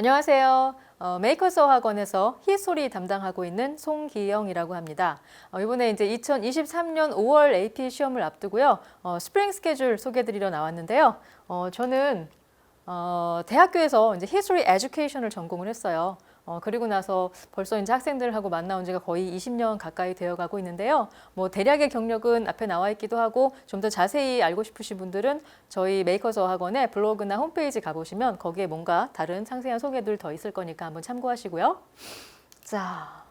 안녕하세요. 어, 메이커스 학원에서 히스토리 담당하고 있는 송기영이라고 합니다. 어, 이번에 이제 2023년 5월 AP 시험을 앞두고요. 어, 스프링 스케줄 소개드리러 나왔는데요. 어, 저는 어, 대학교에서 이제 히스토리 에듀케이션을 전공을 했어요. 어, 그리고 나서 벌써 이제 학생들하고 만나온 지가 거의 20년 가까이 되어 가고 있는데요. 뭐 대략의 경력은 앞에 나와 있기도 하고 좀 더 자세히 알고 싶으신 분들은 저희 메이커서 학원의 블로그나 홈페이지 가보시면 거기에 뭔가 다른 상세한 소개들 더 있을 거니까 한번 참고하시고요. 자,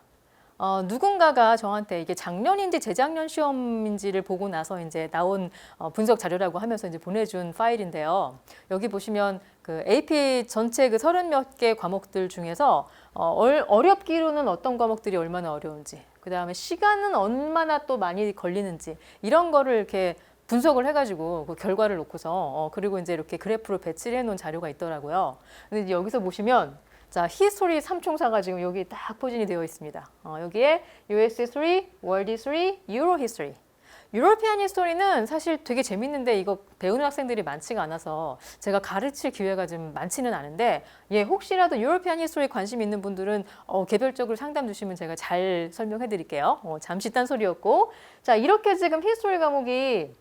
어, 누군가가 저한테 이게 작년인지 재작년 시험인지를 보고 나서 이제 나온 어, 분석 자료라고 하면서 이제 보내준 파일인데요. 여기 보시면 그 AP 전체 그 서른 몇 개 과목들 중에서 어, 얼- 어렵기로는 어떤 과목들이 얼마나 어려운지, 그 다음에 시간은 얼마나 또 많이 걸리는지 이런 거를 이렇게 분석을 해가지고 그 결과를 놓고서 어, 그리고 이제 이렇게 그래프로 배치를 해놓은 자료가 있더라고요. 근데 여기서 보시면 자, 히스토리 삼총사가 지금 여기 딱 포진이 되어 있습니다. 어, 여기에 US history, world history, Euro history. 유로피안 히스토리는 사실 되게 재밌는데 이거 배우는 학생들이 많지가 않아서 제가 가르칠 기회가 좀 많지는 않은데 예 혹시라도 유로피안 히스토리 관심 있는 분들은 어, 개별적으로 상담 주시면 제가 잘 설명해 드릴게요. 어, 잠시 딴소리였고 자 이렇게 지금 히스토리 과목이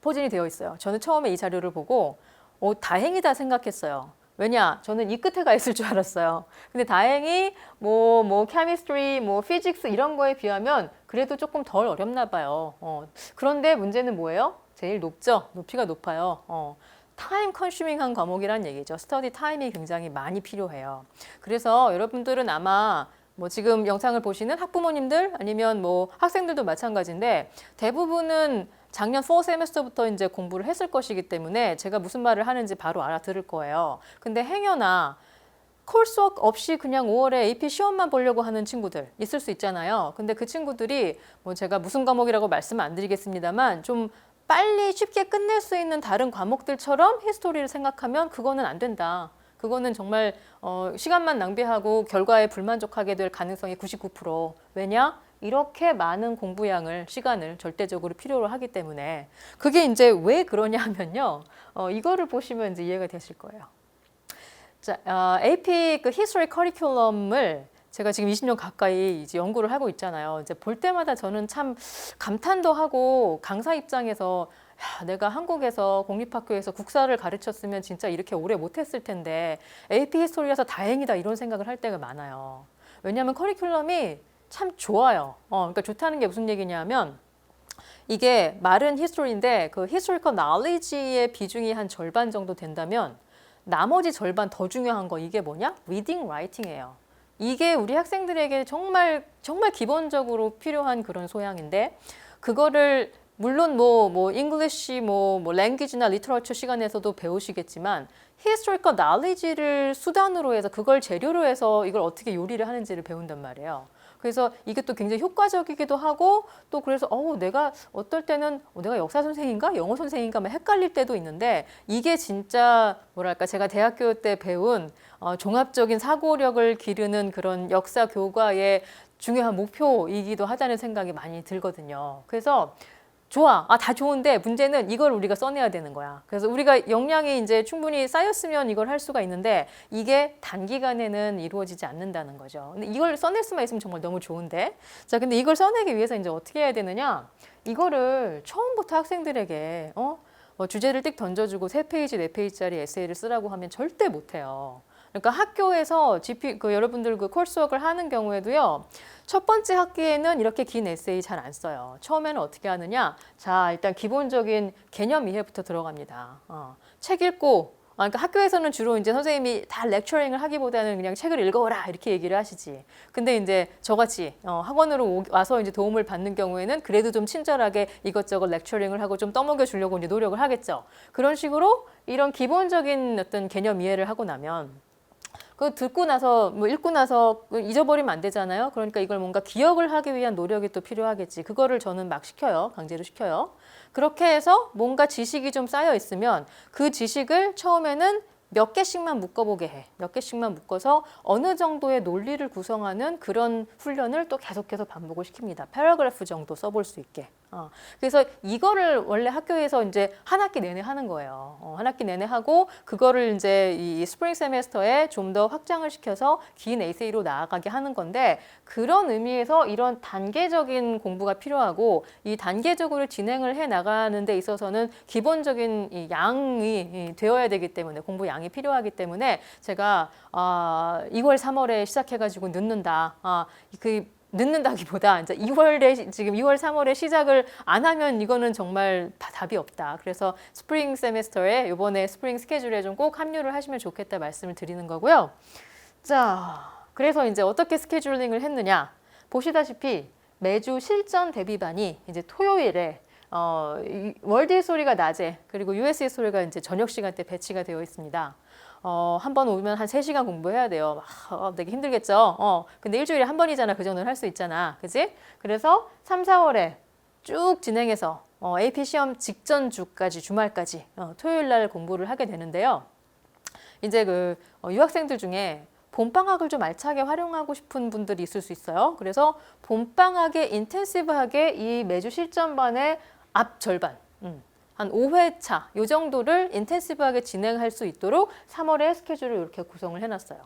포진이 되어 있어요. 저는 처음에 이 자료를 보고 어, 다행이다 생각했어요. 왜냐? 저는 이 끝에 가 있을 줄 알았어요. 근데 다행히 뭐, 뭐, 케미스트리, 뭐, 이런 거에 비하면 그래도 조금 덜 어렵나 봐요. 어, 그런데 문제는 뭐예요? 제일 높죠? 높이가 높아요. 어, 타임 컨슈밍한 과목이란 얘기죠. 스터디 타임이 굉장히 많이 필요해요. 그래서 여러분들은 아마 뭐 지금 영상을 보시는 학부모님들 아니면 뭐 학생들도 마찬가지인데 대부분은 작년 4 세메스터부터 이제 공부를 했을 것이기 때문에 제가 무슨 말을 하는지 바로 알아들을 거예요. 근데 행여나 콜 수업 없이 그냥 5월에 AP 시험만 보려고 하는 친구들 있을 수 있잖아요. 근데 그 친구들이 뭐 제가 무슨 과목이라고 말씀 안 드리겠습니다만 좀 빨리 쉽게 끝낼 수 있는 다른 과목들처럼 히스토리를 생각하면 그거는 안 된다. 그거는 정말 어, 시간만 낭비하고 결과에 불만족하게 될 가능성이 99%. 왜냐? 이렇게 많은 공부량을 시간을 절대적으로 필요로 하기 때문에 그게 이제 왜 그러냐 하면요. 어, 이거를 보시면 이제 이해가 되실 거예요. 자, 어, AP 그 히스토리 커리큘럼을 제가 지금 20년 가까이 이제 연구를 하고 있잖아요. 이제 볼 때마다 저는 참 감탄도 하고 강사 입장에서 야, 내가 한국에서 공립학교에서 국사를 가르쳤으면 진짜 이렇게 오래 못했을 텐데 AP 히스토리라서 다행이다 이런 생각을 할 때가 많아요. 왜냐하면 커리큘럼이 참 좋아요. 어, 그러니까 좋다는 게 무슨 얘기냐면 이게 말은 히스토리인데 그 히스토리컬 knowledge의 비중이 한 절반 정도 된다면 나머지 절반 더 중요한 거 이게 뭐냐? 리딩 라이팅이에요. 이게 우리 학생들에게 정말 정말 기본적으로 필요한 그런 소양인데 그거를 물론 뭐뭐 잉글리시 뭐뭐 랭귀지나 리터러처 시간에서도 배우시겠지만 히스토리컬 knowledge를 수단으로 해서 그걸 재료로 해서 이걸 어떻게 요리를 하는지를 배운단 말이에요. 그래서 이게 또 굉장히 효과적이기도 하고 또 그래서 어우 내가 어떨 때는 어, 내가 역사 선생인가? 영어 선생인가? 막 헷갈릴 때도 있는데 이게 진짜 뭐랄까? 제가 대학교 때 배운 어, 종합적인 사고력을 기르는 그런 역사 교과의 중요한 목표이기도 하다는 생각이 많이 들거든요. 그래서 좋아. 아, 다 좋은데 문제는 이걸 우리가 써내야 되는 거야. 그래서 우리가 역량이 이제 충분히 쌓였으면 이걸 할 수가 있는데 이게 단기간에는 이루어지지 않는다는 거죠. 근데 이걸 써낼 수만 있으면 정말 너무 좋은데. 자, 근데 이걸 써내기 위해서 이제 어떻게 해야 되느냐? 이거를 처음부터 학생들에게, 어? 뭐 주제를 띡 던져주고 세 페이지, 네 페이지짜리 에세이를 쓰라고 하면 절대 못 해요. 그러니까 학교에서 GP, 그 여러분들 그 코스웍을 하는 경우에도요. 첫 번째 학기에는 이렇게 긴 에세이 잘 안 써요. 처음에는 어떻게 하느냐? 자, 일단 기본적인 개념 이해부터 들어갑니다. 어, 책 읽고, 아, 그러니까 학교에서는 주로 이제 선생님이 다 렉처링을 하기보다는 그냥 책을 읽어라 이렇게 얘기를 하시지. 근데 이제 저같이 어, 학원으로 오- 와서 이제 도움을 받는 경우에는 그래도 좀 친절하게 이것저것 렉처링을 하고 좀 떠먹여 주려고 이제 노력을 하겠죠. 그런 식으로 이런 기본적인 어떤 개념 이해를 하고 나면 그 듣고 나서 뭐 읽고 나서 그 잊어버리면 안 되잖아요. 그러니까 이걸 뭔가 기억을 하기 위한 노력이 또 필요하겠지. 그거를 저는 막 시켜요. 강제로 시켜요. 그렇게 해서 뭔가 지식이 좀 쌓여 있으면 그 지식을 처음에는 몇 개씩만 묶어보게 해. 몇 개씩만 묶어서 어느 정도의 논리를 구성하는 그런 훈련을 또 계속해서 반복을 시킵니다. 패러그래프 정도 써볼 수 있게. 어, 그래서 이거를 원래 학교에서 이제 한 학기 내내 하는 거예요. 어, 한 학기 내내 하고 그거를 이제 이 스프링 세메스터에 좀 더 확장을 시켜서 긴 에세이로 나아가게 하는 건데 그런 의미에서 이런 단계적인 공부가 필요하고 이 단계적으로 진행을 해 나가는 데 있어서는 기본적인 이 양이 이 되어야 되기 때문에 공부 양이 필요하기 때문에 제가 아, 2월 3월에 시작해 가지고 늦는다. 아, 그 늦는다기보다 이제 2월에 지금 2월 3월에 시작을 안 하면 이거는 정말 다 답이 없다. 그래서 스프링 세메스터에 이번에 스프링 스케줄에 좀 꼭 합류를 하시면 좋겠다 말씀을 드리는 거고요. 자, 그래서 이제 어떻게 스케줄링을 했느냐 보시다시피 매주 실전 대비반이 이제 토요일에 어, 이 월드의 소리가 낮에 그리고 US의 소리가 이제 저녁 시간대 배치가 되어 있습니다. 어, 한 번 오면 한 세시간 공부해야 돼요. 아, 어, 되게 힘들겠죠? 어, 근데 일주일에 한 번이잖아. 그 정도는 할 수 있잖아. 그지? 그래서 3, 4월에 쭉 진행해서 어, AP 시험 직전 주까지, 주말까지 어, 토요일 날 공부를 하게 되는데요. 이제 그 어, 유학생들 중에 봄방학을 좀 알차게 활용하고 싶은 분들이 있을 수 있어요. 그래서 봄방학에 인텐시브하게 이 매주 실전반의 앞 절반, 음, 한 5회차 요 정도를 인텐시브하게 진행할 수 있도록 3월에 스케줄을 이렇게 구성을 해놨어요.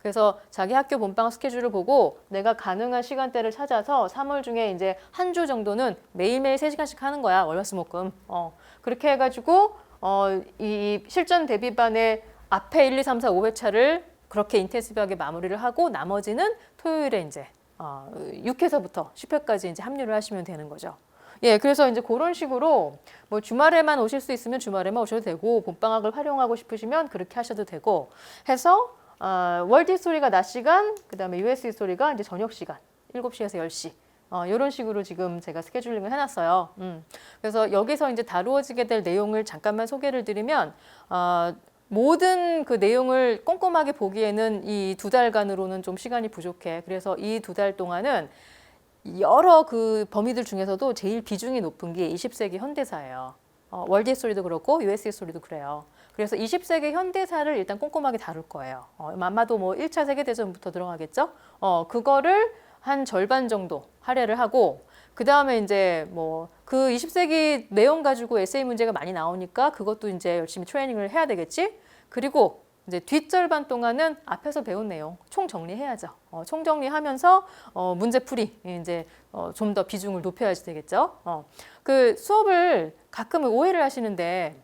그래서 자기 학교 본방 스케줄을 보고 내가 가능한 시간대를 찾아서 3월 중에 이제 한 주 정도는 매일매일 3시간씩 하는 거야. 월화수목금. 어, 그렇게 해가지고 어, 이 실전 대비반의 앞에 1, 2, 3, 4, 5회차를 그렇게 인텐시브하게 마무리를 하고 나머지는 토요일에 이제 어, 6회서부터 10회까지 이제 합류를 하시면 되는 거죠. 예, 그래서 이제 그런 식으로 뭐 주말에만 오실 수 있으면 주말에만 오셔도 되고 봄방학을 활용하고 싶으시면 그렇게 하셔도 되고 해서 어, 월드 소리가 낮 시간, 그다음에 US 소리가 이제 저녁 시간 7시에서 10시. 어, 이런 식으로 지금 제가 스케줄링을 해놨어요. 음. 그래서 여기서 이제 다루어지게 될 내용을 잠깐만 소개를 드리면 어, 모든 그 내용을 꼼꼼하게 보기에는 이 두 달간으로는 좀 시간이 부족해. 그래서 이 두 달 동안은 여러 그 범위들 중에서도 제일 비중이 높은 게 20세기 현대사예요. 어, 월드 히스토리도 그렇고 US 히스토리도 그래요. 그래서 20세기 현대사를 일단 꼼꼼하게 다룰 거예요. 어, 아마도 뭐 1차 세계대전부터 들어가겠죠? 어, 그거를 한 절반 정도 할애를 하고 그 다음에 이제 뭐 그 20세기 내용 가지고 에세이 문제가 많이 나오니까 그것도 이제 열심히 트레이닝을 해야 되겠지? 그리고 이제 뒷절반 동안은 앞에서 배운 내용 총 정리해야죠. 어, 총 정리하면서 어, 문제풀이 이제 어, 좀 더 비중을 높여야지 되겠죠. 어, 그 수업을 가끔 오해를 하시는데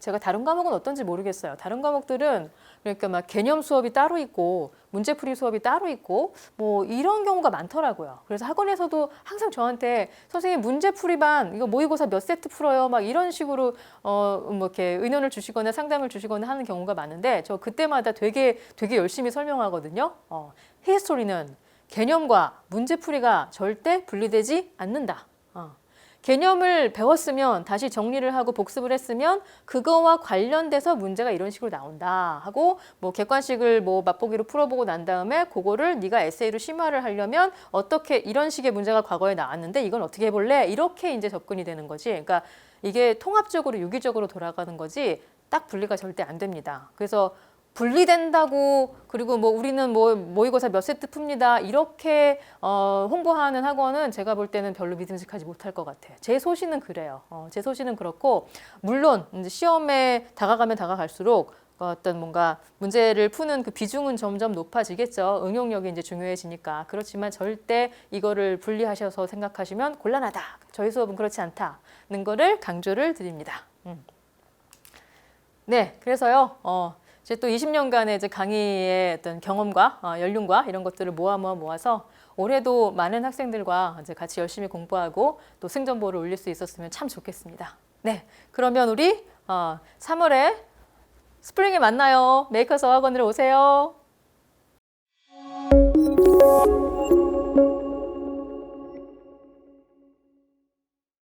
제가 다른 과목은 어떤지 모르겠어요. 다른 과목들은 그러니까 막 개념 수업이 따로 있고 문제풀이 수업이 따로 있고 뭐 이런 경우가 많더라고요. 그래서 학원에서도 항상 저한테 선생님 문제풀이반 이거 모의고사 몇 세트 풀어요 막 이런 식으로 어뭐 이렇게 의논을 주시거나 상담을 주시거나 하는 경우가 많은데 저 그때마다 되게 되게 열심히 설명하거든요. 어, 히스토리는 개념과 문제풀이가 절대 분리되지 않는다. 어. 개념을 배웠으면 다시 정리를 하고 복습을 했으면 그거와 관련돼서 문제가 이런 식으로 나온다 하고 뭐 객관식을 뭐 맛보기로 풀어보고 난 다음에 그거를 네가 에세이로 심화를 하려면 어떻게 이런 식의 문제가 과거에 나왔는데 이건 어떻게 해볼래? 이렇게 이제 접근이 되는 거지. 그러니까 이게 통합적으로 유기적으로 돌아가는 거지 딱 분리가 절대 안 됩니다. 그래서 분리된다고 그리고 뭐 우리는 뭐 모의고사 몇 세트 풉니다 이렇게 어, 홍보하는 학원은 제가 볼 때는 별로 믿음직하지 못할 것 같아요. 제 소신은 그래요. 어, 제 소신은 그렇고 물론 이제 시험에 다가가면 다가갈수록 어떤 뭔가 문제를 푸는 그 비중은 점점 높아지겠죠. 응용력이 이제 중요해지니까. 그렇지만 절대 이거를 분리하셔서 생각하시면 곤란하다. 저희 수업은 그렇지 않다는 거를 강조를 드립니다. 음. 네, 그래서요. 어, 이제 또 20년간의 이제 강의의 어떤 경험과 어, 연륜과 이런 것들을 모아 모아 모아서 올해도 많은 학생들과 이제 같이 열심히 공부하고 또 승전보를 올릴 수 있었으면 참 좋겠습니다. 네, 그러면 우리 어, 3월에 스프링에 만나요. 메이커스 어학원으로 오세요.